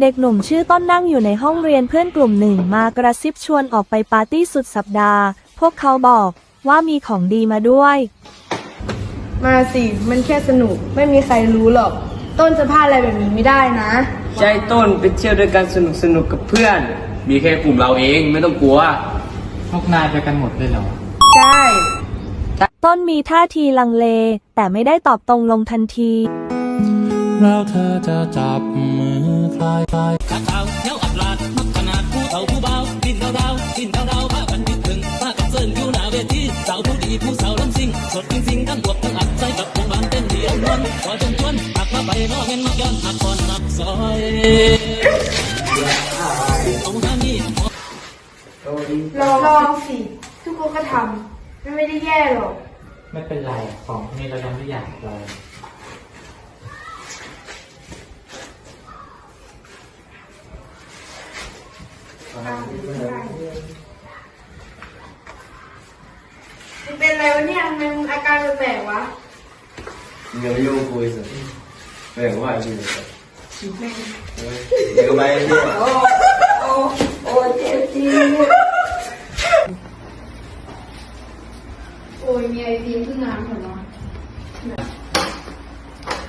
เด็กหนุ่มชื่อต้นนั่งอยู่ในห้องเรียนเพื่อนกลุ่มหนึ่งมากระซิบชวนออกไปปาร์ตี้สุดสัปดาห์ พวกเขาบอกว่ามีของดีมาด้วย มาสิ มันแค่สนุก ไม่มีใครรู้หรอก ต้นจะพลาดอะไรแบบนี้ไม่ได้นะ ใช่ต้นไปเที่ยวด้วยกันสนุกสนุกกับเพื่อน มีแค่กลุ่มเราเองไม่ต้องกลัว พวกนายไปกันหมดเลยเหรอ ใช่ ต้นมีท่าทีลังเล แต่ไม่ได้ตอบตรงลงทันที แล้วเธอจะจับมือคลายคลายขาขาเย้าอับลาดมักขนาดผู้เฒ่าผู้เบาดินดาวดาวดินดาวดาวพากันยึดถึงพากันเซิร์นอยู่หน้าเวทีสาวผู้ดีผู้สาวลำซิงสดจริงๆทั้งบวกทั้งอัดใจกับวงบานเต้นเดียวนวลขอจงชวนหักมาไปนอกเงินนอกย้อนหักก่อนหักซอยเอาหน้านี่ลองลองสิทุกคนก็ทำมันไม่ได้แย่หรอก ไม่เป็นไรของนี้เรายังไม่อยากลอ มันเป็นอะไรวะเนี่ยทำไมมึงอาการแปลกๆวะเดี๋ยวโยงคุยสิแบ่งว่าอยู่เลยเดี๋ยวไปเนี่ยโอ้ยมีไอพีขึ้นน้ำเหรอเนาะ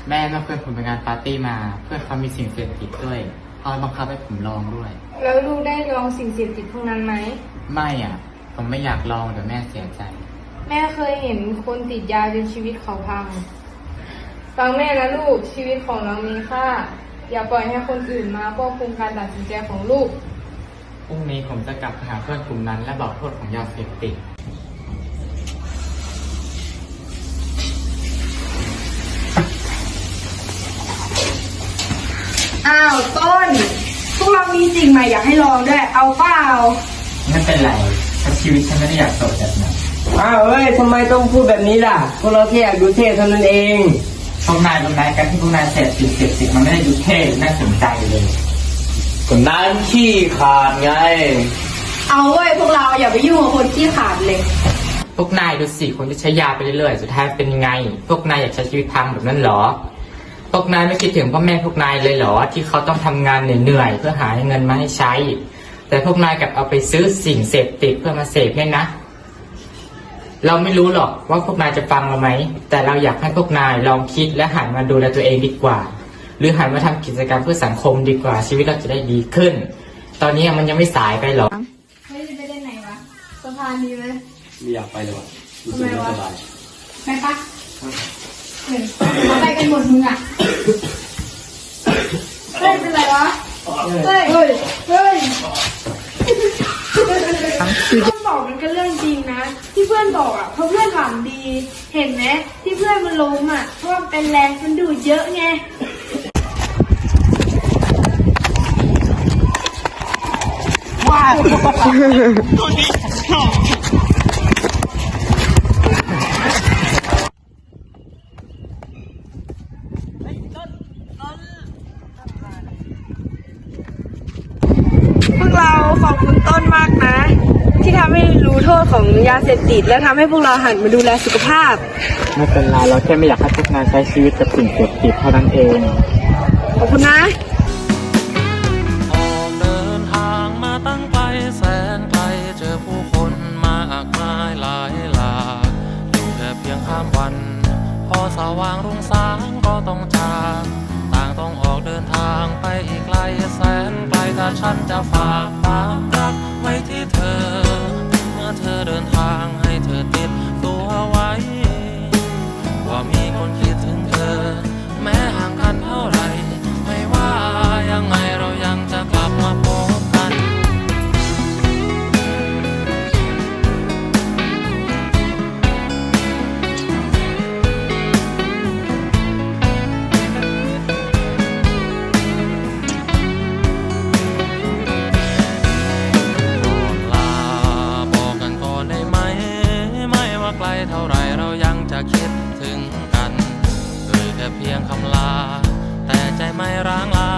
แม่นัดเพื่อนผมไปงานปาร์ตี้มา เพื่อนเขามีสิ่งเสพติดด้วย เขาบังคับให้ผมลองด้วย แล้วลูกได้ลองสิ่งเสพติดพวกนั้นไหม ไม่อะ ผมไม่อยากลองเดี๋ยวแม่เสียใจ แม่เคยเห็นคนติดยาจนชีวิตเขาพัง ฟังแม่นะลูกชีวิตของเรามีค่า อย่าปล่อยให้คนอื่นมาควบคุมการตัดสินใจของลูก พรุ่งนี้ผมจะกลับไปหาเพื่อนกลุ่มนั้น และบอกโทษของยาเสพติด อ้าวต้น พวกเรามีสิ่งใหม่อยากให้ลองด้วย เอาเปล่า ไม่เป็นไรเพราะชีวิตฉันไม่ได้อยากโสดแบบนั้นอ้าวเอ้ยทำไมต้องพูดแบบนี้ล่ะ พวกเราแค่อยากดูเท่เท่านั้นเอง พวกนายเป็นนายกันที่พวกนายเสพติดเสพติดมันไม่ได้ดูเท่หรือน่าสนใจเลย ก็น้ำขี้ขาดไง เอาเว้ยพวกเราอย่าไปยุ่งกับคนที่ขาดเลย พวกนายดูสิคนที่ใช้ยาไปเรื่อยๆ สุดท้ายเป็นยังไง พวกนายอยากใช้ชีวิตพังแบบนั้นเหรอ พวกนายไม่คิดถึงพ่อแม่พวกนายเลยเหรอ ที่เขาต้องทำงานเหนื่อยๆเพื่อหาเงินมาให้ใช้ แต่พวกนายกลับเอาไปซื้อสิ่งเสพติดเพื่อมาเสพเนี่ยนะ เราไม่รู้หรอกว่าพวกนายจะฟังเราไหม แต่เราอยากให้พวกนายลองคิดและหันมาดูแลตัวเองดีกว่า หรือหันมาทำกิจกรรมเพื่อสังคมดีกว่า ชีวิตเราจะได้ดีขึ้น ตอนนี้มันยังไม่สายไปหรอกเฮ้ยจะไปได้ไหนวะสะพานดีไหมไม่อยากไปเลยว่ะรู้สึกไม่สบายไปปะ เห็นเขาไปกันหมดมึงอะเฮ้ยเป็นไรวะเฮ้ยเฮ้ยเฮ้ยเพื่อนบอกมันก็เรื่องจริงนะ ที่เพื่อนบอกอะเพราะเพื่อนหวังดี เห็นไหมที่เพื่อนมันล้มอะเพราะว่ามันเป็นแรงมันดูดเยอะไงพวกเรา ขอบคุณต้นมากนะ ที่ทำให้รู้โทษของยาเสพติด และทำให้พวกเราหันมาดูแลสุขภาพ ไม่เป็นไรเราแค่ไม่อยากให้พวกนายใช้ชีวิตกับสิ่งเสพติดเท่านั้นเอง ขอบคุณนะ ออกเดินทางมาตั้งไกลแสนไกลเจอผู้คนมากมายหลายหลากอยู่แค่เพียงข้ามวัน พอสว่างรุ่งสางก็ต้องจากต่างต้องออกเดินทางไปอีกไกลแสนไกลแต่ฉันจะฝา ก ลเท่าไรเรายังจะคิดถึงกันหรือแค่เพียงคำลา แต่ใจไม่ร้างลา